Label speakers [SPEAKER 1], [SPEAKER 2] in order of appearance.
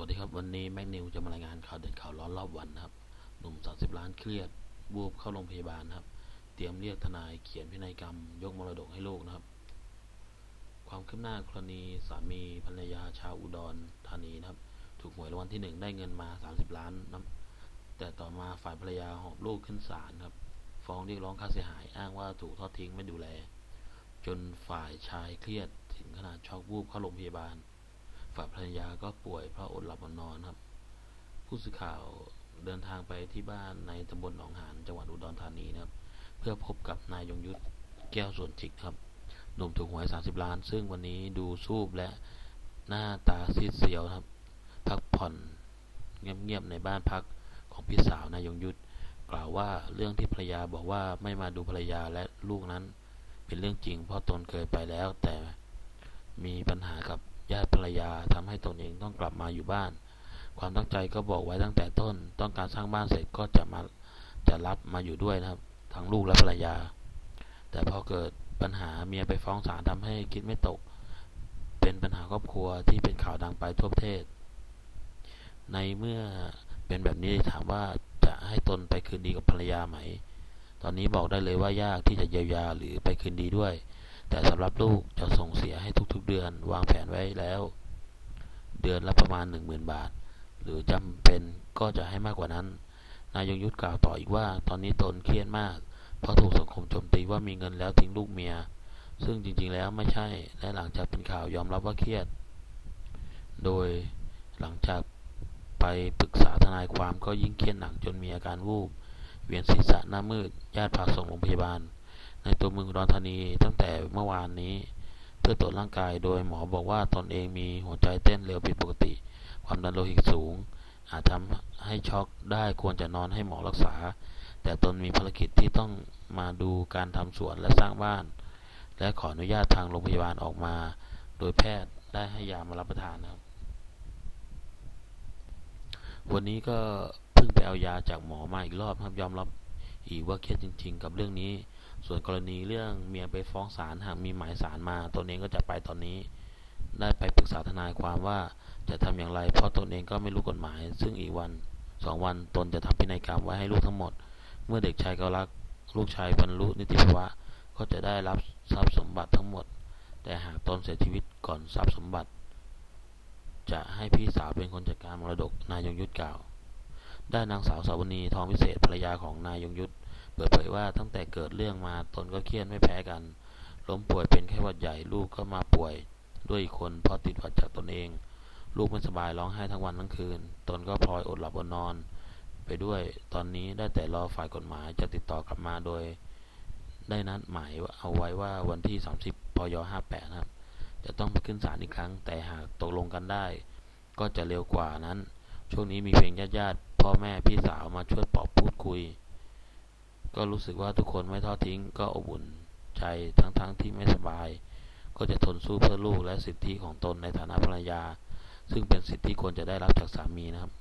[SPEAKER 1] วัสดีครับวันนี้แม็กนิวจะมารายงานข่าวเด็ดข่าวร้อนรอบวันนะครับ หนุ่ม 30 ล้านเครียดบูบเข้าโรงพยาบาลนะครับ เตรียมเรียกทนายเขียนพินัยกรรม ยกมรดกให้ลูกนะครับ ความคืบหน้ากรณีสามีภรรยาชาวอุดรธานีนะครับ ถูกหวยรางวัลที่หนึ่งได้เงินมา 30 ล้านนะครับแต่ต่อมาฝ่ายภรรยาหอบลูกขึ้นศาลครับ ฟ้องเรียกร้องค่าเสียหายอ้างว่าถูกทอดทิ้งไม่ดูแล จนฝ่ายชายเครียดถึงขนาดช็อกวูบเข้าโรงพยาบาล ฝ่ายภรรยาก็ป่วยเพราะอดหลับอดนอนครับ ผู้สื่อข่าวเดินทางไปที่บ้านในตำบลหนองหานจังหวัดอุดรธานีนะครับ เพื่อพบกับนายยงยุทธแก้วส่วนจิกครับหนุ่มถูกหวย 30 ล้าน ซึ่งวันนี้ดูสูบและหน้าตาซีดเซียวครับ พักผ่อนเงียบๆในบ้านพักของพี่สาวนายยงยุทธกล่าวว่าเรื่องที่ภรรยาบอกว่าไม่มาดูภรรยาและลูกนั้น เป็นเรื่องจริงเพราะตนเคยไปแล้วแต่มีปัญหากับ ญาติภรรยาทำให้ตนเองต้องกลับมาอยู่บ้าน ความตั้งใจก็บอกไว้ตั้งแต่ต้น ต้องการสร้างบ้านเสร็จก็จะมาจะรับมาอยู่ด้วยนะครับ ทั้งลูกและภรรยา แต่พอเกิดปัญหาเมียไปฟ้องศาลทำให้คิดไม่ตก เป็นปัญหาครอบครัวที่เป็นข่าวดังไปทั่วประเทศ ในเมื่อเป็นแบบนี้ถามว่าจะให้ตนไปคืนดีกับภรรยาไหม ตอนนี้บอกได้เลยว่ายากที่จะเยียวยาหรือไปคืนดีด้วย แต่สำหรับลูกจะส่ง เดือนวางแผนไว้แล้ว เดือนละประมาณ 10,000 บาท หรือจำเป็นก็จะให้มากกว่านั้น นายยงยุทธกล่าวต่ออีกว่า ตอนนี้ตนเครียดมาก เพราะถูกสังคมโจมตีว่ามีเงินแล้วทิ้งลูกเมีย ซึ่งจริงๆแล้วไม่ใช่ และหลังจากเป็นข่าวยอมรับว่าเครียด โดยหลังจากไปปรึกษาทนายความก็ยิ่งเครียดหนักจนมีอาการวูบ เวียนศีรษะหน้ามืด ญาติพาส่งโรงพยาบาล ในตัวเมืองรอุดรธานีตั้งแต่เมื่อวานนี้ พื่อตรวจร่างกาย โดยหมอบอกว่าตนเองมีหัวใจเต้นเร็วผิดปกติ ความดันโลหิตสูง อาจทำให้ช็อกได้ควรจะนอนให้หมอรักษา แต่ตนมีภารกิจที่ต้องมาดูการทำสวนและสร้างบ้าน และขออนุญาตทางโรงพยาบาลออกมา โดยแพทย์ได้ให้ยามารับประทานนะครับ วันนี้ก็เพิ่งไปเอายาจากหมอมาอีกรอบครับยอมรับอีกว่าเครียดจริง ๆ กับเรื่องนี้ ส่วนกรณีเรื่องเมียไปฟ้องศาลหากมีหมายศาลมาตนเองก็จะไปตอนนี้ ได้ไปปรึกษาทนายความว่าจะทำอย่างไร เพราะตนเองก็ไม่รู้กฎหมาย ซึ่งอีกวันสองวันตนจะทำพินัยกรรมไว้ให้ลูกทั้งหมด เมื่อเด็กชายก็รักลูกชายบรรลุนิติภาวะก็จะได้รับทรัพย์สมบัติทั้งหมด แต่หากตนเสียชีวิตก่อนทรัพย์สมบัติ จะให้พี่สาวเป็นคนจัดการมรดกนายยงยุทธกล่าว ได้นางสาวสาวนีทองวิเศษภรรยาของนายยงยุทธ เปิดเผยว่าตั้งแต่เกิดเรื่องมาตนก็เครียดไม่แพ้กัน ล้มป่วยเป็นไข้หวัดใหญ่ลูกก็มาป่วยด้วยอีกคนเพราะติดหวัดจากตนเอง ลูกไม่สบายร้องไห้ทั้งวันทั้งคืน ตนก็พลอยอดหลับอดนอน ไปด้วยตอนนี้ได้แต่รอฝ่ายกฎหมายจะติดต่อกลับมาโดย ได้นัดหมายเอาไว้ว่าวันที่ 30พย58นะครับ จะต้องไปขึ้นศาลอีกครั้ง แต่หากตกลงกันได้ ก็จะเร็วกว่านั้น ช่วงนี้มีเพียงญาติๆพ่อแม่พี่สาวมาช่วยปลอบพูดคุย ก็รู้สึกว่าทุกคนไม่ทอดทิ้ง ก็อบอุ่นใจทั้งๆทที่ไม่สบาย ก็จะทนสู้เพื่อลูกและสิทธิของตนในฐานะภรรยา ซึ่งเป็นสิทธิควรจะได้รับจากสามีนะครับ